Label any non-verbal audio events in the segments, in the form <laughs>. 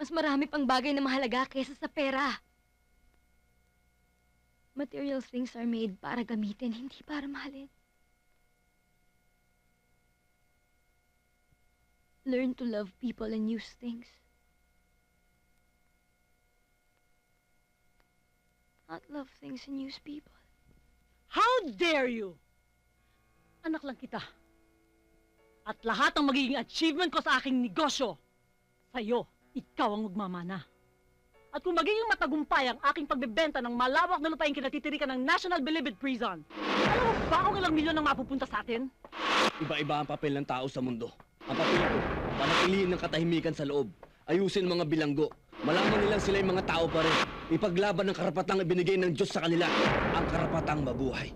Mas marami pang bagay na mahalaga kaysa sa pera. Material things are made para gamitin, hindi para mahalin. Learn to love people and use things. Not love things and use people. How dare you? Anak lang kita. At lahat ng magiging achievement ko sa aking negosyo, sa'yo, ikaw ang magmamana. At kung magiging matagumpay ang aking pagbebenta ng malawak na lupain kinatitirikan ng National Bilibid Prison, alam mo ba kung ilang milyon ang mapupunta sa atin? Iba-iba ang papel ng tao sa mundo. Ang papel ko, panatilihin ng katahimikan sa loob. Ayusin mga bilanggo. Malaman nilang sila yung mga tao pa rin. Ipaglaban ng karapatang ibinigay ng Diyos sa kanila. Ang karapatang mabuhay.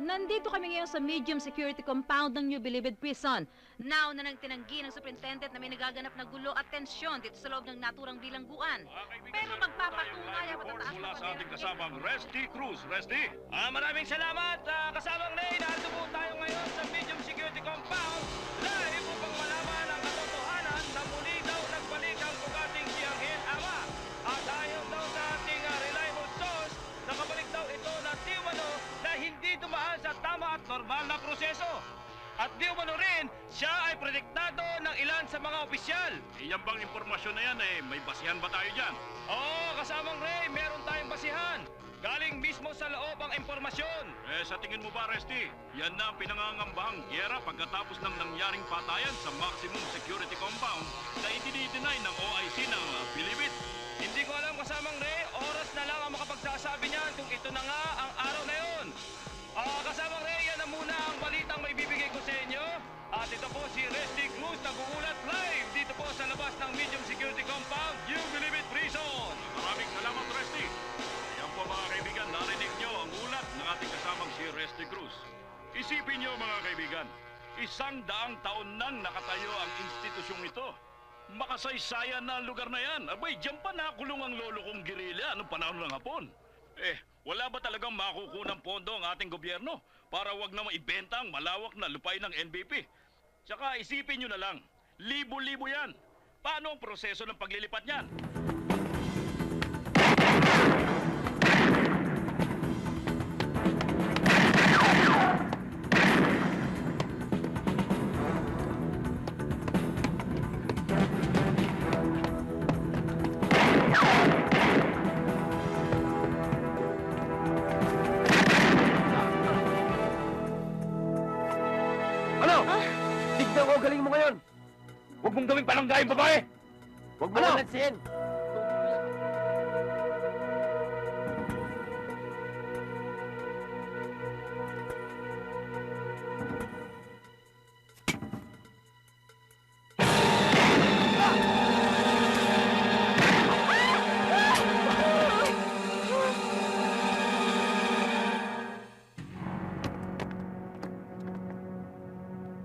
Nandito kami ngayon sa medium security compound ng New Bilibid Prison. Now na nang tinanggi ng superintendent na may nagaganap na gulo at tensyon dito sa loob ng naturang bilangguan. Pero magpapatunay ang matataas na sa ating kasamang Resty Cruz. Resty? Ah, maraming salamat. Ah, kasamang Ray, narito po tayo ngayon sa medium security compound. Live At di umano rin, siya ay protektado ng ilan sa mga opisyal. Iyan bang impormasyon na yan eh? May basihan ba tayo dyan? Oo, kasamang Ray, meron tayong basihan. Galing mismo sa loob ang impormasyon. Eh, sa tingin mo ba, Resty? Yan na ang pinangangambahang gyera pagkatapos ng nangyaring patayan sa maximum security compound na idinidenay ng OIC ng uh, isang daang taon nang nakatayo ang institusyong ito. Makasaysayan na ang lugar na yan. Abay, diyan pa nakulong ang lolo kong girilya noong panahon ng hapon. Eh, wala ba talagang makukunang pondo ang ating gobyerno para wag na maibenta ang malawak na lupain ng NBP? Tsaka isipin nyo na lang, libo-libo yan. Paano ang proseso ng paglilipat niyan? Ano? Tignan ko galing mo ngayon. Huwag mong gawing palanggaing babae. Huwag mo ano? lansin.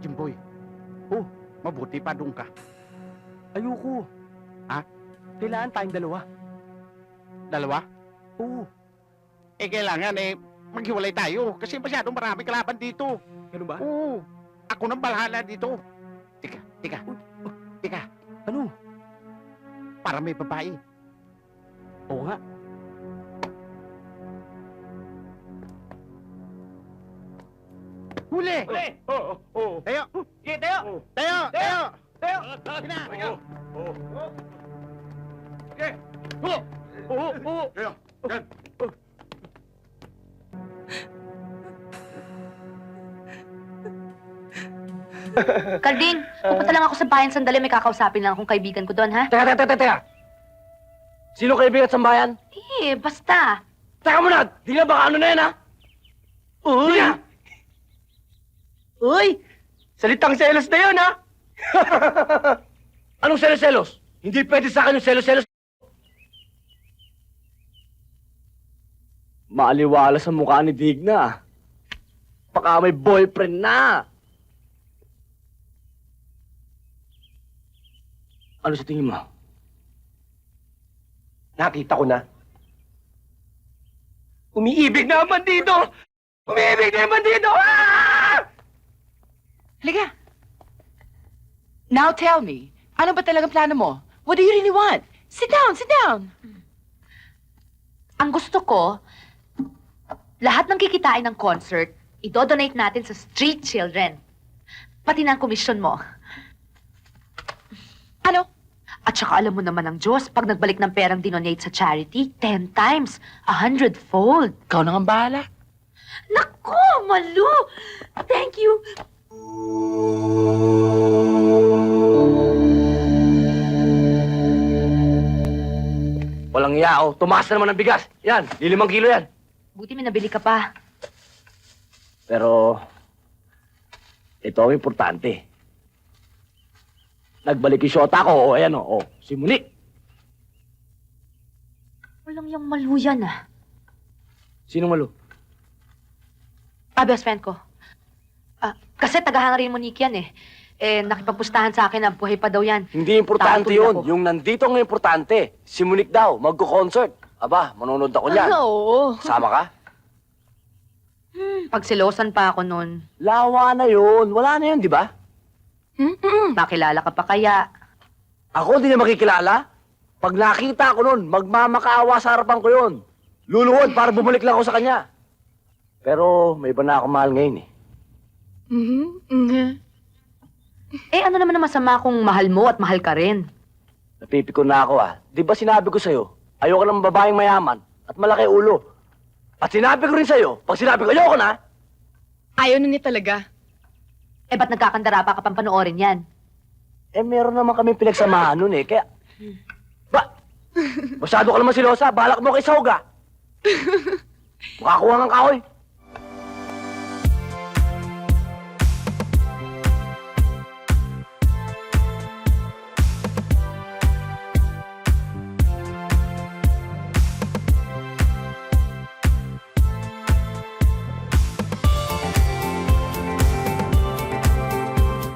Jimboy. Oh, mabuti pa doon ka. Ayoko. Ha? Kailangan tayong dalawa. Dalawa? Oo. Eh, kailangan eh, maghiwalay tayo kasi masyadong marami kalaban dito. Ganun ba? Oo. Ako nang balhala dito. Tika, tika. Tika. Ano? Para may babae. Oo nga. Huli! Uli! Oo, oo. Tayo! Sige, tayo! Tayo! Tayo! Tayo! Sige na! Oo. Sige. Oo, oo, oo. Tayo! Yan! Carding, pupunta lang ako sa bayan sandali. May kakausapin lang akong kaibigan ko doon, ha? Teka, teka, teka, teka. Sino kaibigan sa bayan? Eh, basta. Teka muna! Di na baka ano na yan, ha? Uy! Uy! Salitang selos na yun, ha? <laughs> Anong selos-selos? Hindi pwede sa akin yung selos-selos. Maaliwala sa mukha ni Digna. Baka may boyfriend na. Ano sa tingin mo? Nakita ko na. Umiibig na ang bandido! Umiibig na ang bandido! Ah! Halika. Now tell me, ano ba talagang plano mo? What do you really want? Sit down, sit down. Ang gusto ko, lahat ng kikitain ng concert, idodonate natin sa street children. Pati na ang komisyon mo. Ano? At saka alam mo naman ng Diyos, pag nagbalik ng perang dinonate sa charity, ten times, a hundredfold. Ikaw na ang bahala. Naku, Malu! Thank you! Iya, oh. Tumaas na naman ang bigas. Yan, lilimang kilo yan. Buti may nabili ka pa. Pero, ito ang importante. Nagbalik yung shota ko, o ayan o, oh, si Muli. Walang yung Malu yan ah. Sino malo? Ah, best friend ko. Ah, kasi tagahanga rin mo Nick yan eh. Eh, nakipagpustahan sa akin na buhay pa daw yan. Hindi importante Tatol yun. ako. Yung nandito ang importante. Si Monique daw, magko-concert. Aba, manonood ako niyan. Oo. Sama ka? Pagsilosan pa ako nun. Lawa na yun. Wala na yun, di ba? Makilala ka pa kaya? Ako hindi na makikilala. Pag nakita ko nun, magmamakaawa sa harapan ko yun. Luluhod para bumalik lang ako sa kanya. Pero may iba na ako mahal ngayon eh. Eh, ano naman ang masama kung mahal mo at mahal ka rin? Napipiko na ako ah. Di ba sinabi ko sa'yo, ayoko ng babaeng mayaman at malaki ulo. At sinabi ko rin sa'yo, pag sinabi ko ayoko na, Ayaw na niya talaga. Eh, ba't nagkakandara pa ka pang panoorin yan? eh meron naman kami pinagsamahan nun eh. Kaya, ba, <laughs> masyado ka naman silosa, balak mo kay Sauga. <laughs> Makakuha ng kahoy.